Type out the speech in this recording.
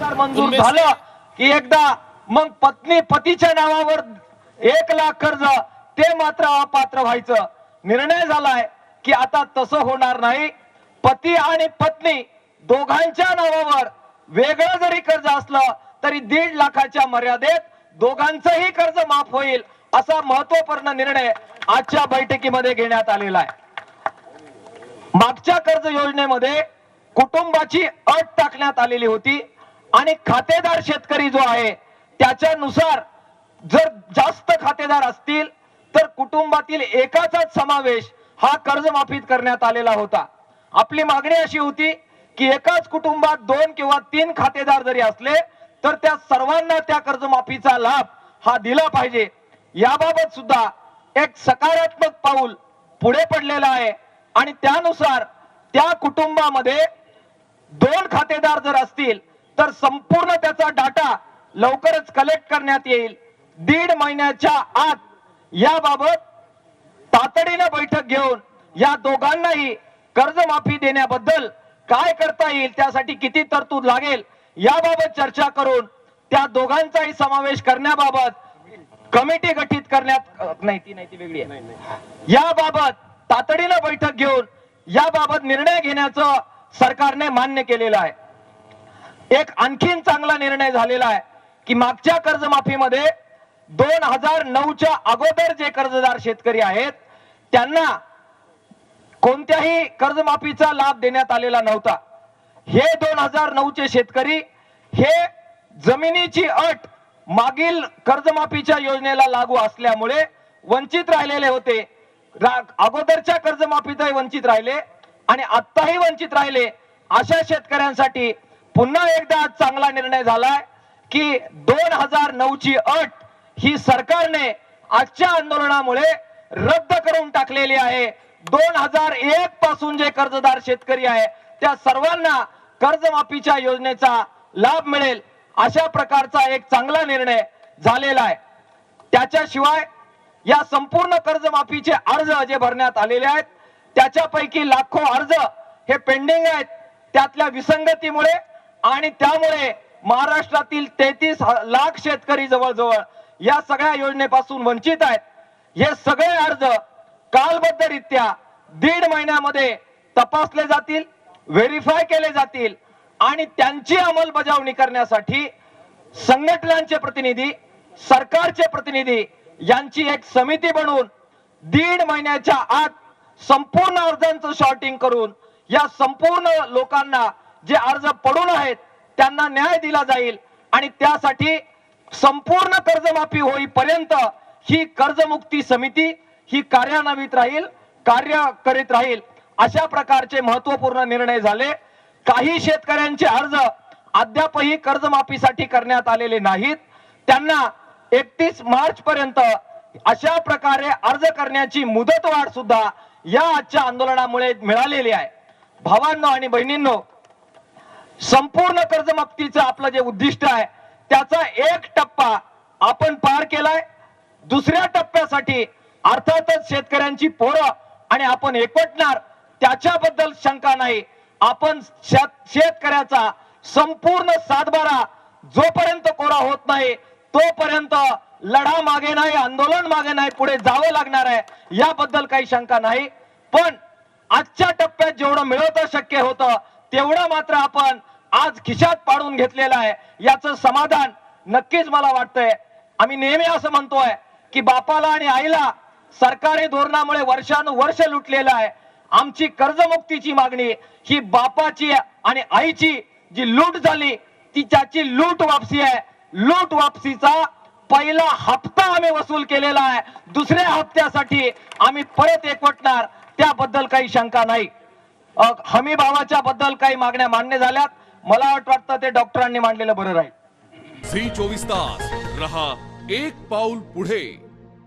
हजार मंजूर झालं की एकदा मग पत्नी पतीच्या नावावर एक लाख कर्ज ते मात्र अपात्र व्हायचं. निर्णय झालाय की आता तसं होणार नाही. पती आणि पत्नी दोघांच्या नावावर वेगळं जरी कर्ज असलं तरी दीड लाखाच्या मर्यादेत दोघांचंही कर्ज माफ होईल असा महत्त्वपूर्ण निर्णय आजच्या बैठकीमध्ये घेण्यात आलेला आहे. मागच्या कर्ज योजनेमध्ये कुटुंबाची अट टाकण्यात आलेली होती. आणि खातेदार शेतकरी जो आहे त्याच्यानुसार जर जास्त खातेदार असतील तर कुटुंबातील एकाचाच समावेश हा कर्जमाफीत करण्यात आलेला होता. आपली मागणी अशी होती की एकाच कुटुंबात दोन किंवा तीन खातेदार जरी असले तर त्या सर्वांना त्या कर्जमाफीचा लाभ हा दिला पाहिजे. याबाबत सुद्धा एक सकारात्मक पाऊल पुढे पडलेला आहे आणि त्यानुसार त्या कुटुंबामध्ये दोन खातेदार जर असतील तर संपूर्ण त्याचा डाटा लवकरच कलेक्ट करण्यात येईल. दीड महिन्याच्या आत याबाबत तातडीनं बैठक घेऊन या दोघांनाही कर्जमाफी देण्याबद्दल काय करता येईल त्यासाठी किती तरतूद लागेल याबाबत चर्चा करून त्या दोघांचाही समावेश करण्याबाबत कमिटी गठीत करण्यात नाही ती नाही ती वेगळी आहे. याबाबत तातडीनं बैठक घेऊन याबाबत निर्णय घेण्याचं सरकारने मान्य केलेलं आहे. एक आणखीन चांगला निर्णय झालेला आहे की मागच्या कर्जमाफीमध्ये दोन हजार नऊच्या अगोदर जे कर्जदार शेतकरी आहेत त्यांना कोणत्याही कर्जमाफीचा लाभ देण्यात आलेला नव्हता. हे दोन हजार नऊचे शेतकरी हे जमिनीची अट मागील कर्जमाफीच्या योजनेला लागू असल्यामुळे वंचित राहिलेले होते. अगोदरच्या कर्जमाफीतही वंचित राहिले आणि आत्ताही वंचित राहिले अशा शेतकऱ्यांसाठी पुन्हा एकदा चांगला निर्णय झालाय की दोन हजार नऊची अट ही सरकारने आजच्या आंदोलनामुळे रद्द करून टाकलेली आहे. दोन हजार एक पासून जे कर्जदार शेतकरी आहे त्या सर्वांना कर्जमाफीच्या योजनेचा लाभ मिळेल अशा प्रकारचा एक चांगला निर्णय झालेला आहे. त्याच्याशिवाय या संपूर्ण कर्जमाफीचे अर्ज जे भरण्यात आलेले आहेत त्याच्यापैकी लाखो अर्ज हे पेंडिंग आहेत. त्यातल्या विसंगतीमुळे आणि त्यामुळे महाराष्ट्रातील तेहतीस लाख शेतकरी जवळजवळ या सगळ्या योजनेपासून वंचित आहेत. हे सगळे अर्ज कालबद्धरित्या दीड महिन्यामध्ये तपासले जातील व्हेरीफाय केले जातील आणि त्यांची अंमलबजावणी करण्यासाठी संघटनांचे प्रतिनिधी सरकारचे प्रतिनिधी यांची एक समिती बनवून दीड महिन्याच्या आत संपूर्ण अर्जांचं शॉर्टिंग करून या संपूर्ण लोकांना जे अर्ज पडून आहेत त्यांना न्याय दिला जाईल. आणि त्यासाठी संपूर्ण कर्जमाफी होईपर्यंत ही कर्जमुक्ती समिती ही कार्यान्वित राहील कार्य करीत राहील. अशा प्रकारचे महत्त्वपूर्ण निर्णय झाले. काही शेतकऱ्यांचे अर्ज अद्यापही कर्जमाफीसाठी करण्यात आलेले नाहीत. त्यांना एकतीस मार्च पर्यंत अशा प्रकारे अर्ज करण्याची मुदतवाढ सुद्धा या आजच्या आंदोलनामुळे मिळालेली आहे. भावांनो आणि बहिणींनो संपूर्ण कर्जमाफीचं आपलं जे उद्दिष्ट आहे त्याचा एक टप्पा आपण पार केलाय. दुसऱ्या टप्प्यासाठी अर्थातच शेतकऱ्यांची पोरं आणि आपण एकवटणार त्याच्याबद्दल शंका नाही. आपण शेत शेतकऱ्याचा संपूर्ण सातबारा जोपर्यंत कोरा होत नाही तोपर्यंत लढा मागे नाही आंदोलन मागे नाही पुढे जावं लागणार आहे याबद्दल काही शंका नाही. पण आजच्या टप्प्यात जेवढं मिळवतं शक्य होतं तेवढं मात्र आपण आज खिशात पाडून घेतलेलं आहे. याचं समाधान नक्कीच मला वाटतंय. आम्ही नेहमी असं म्हणतोय की बापाला आणि आईला सरकारी धोरणामुळे वर्षानुवर्ष लुटलेलं आहे. आमची कर्जमुक्तीची मागणी ही बापाची आणि आईची जी लूट झाली ती त्याची लूट वापसी आहे. लूट वापसीचा पहिला हप्ता आम्ही वसूल केलेला आहे. दुसऱ्या हप्त्यासाठी आम्ही परत एकवटणार. त्याबद्दल काही शंका नाही. हमी भावाच्या बद्दल काही मागण्या मान्य झाल्यात. मला वाट- वाटतं ते डॉक्टरांनी मांडलेलं बरं राहील. झी चोवीस तास. रहा एक पाऊल पुढे.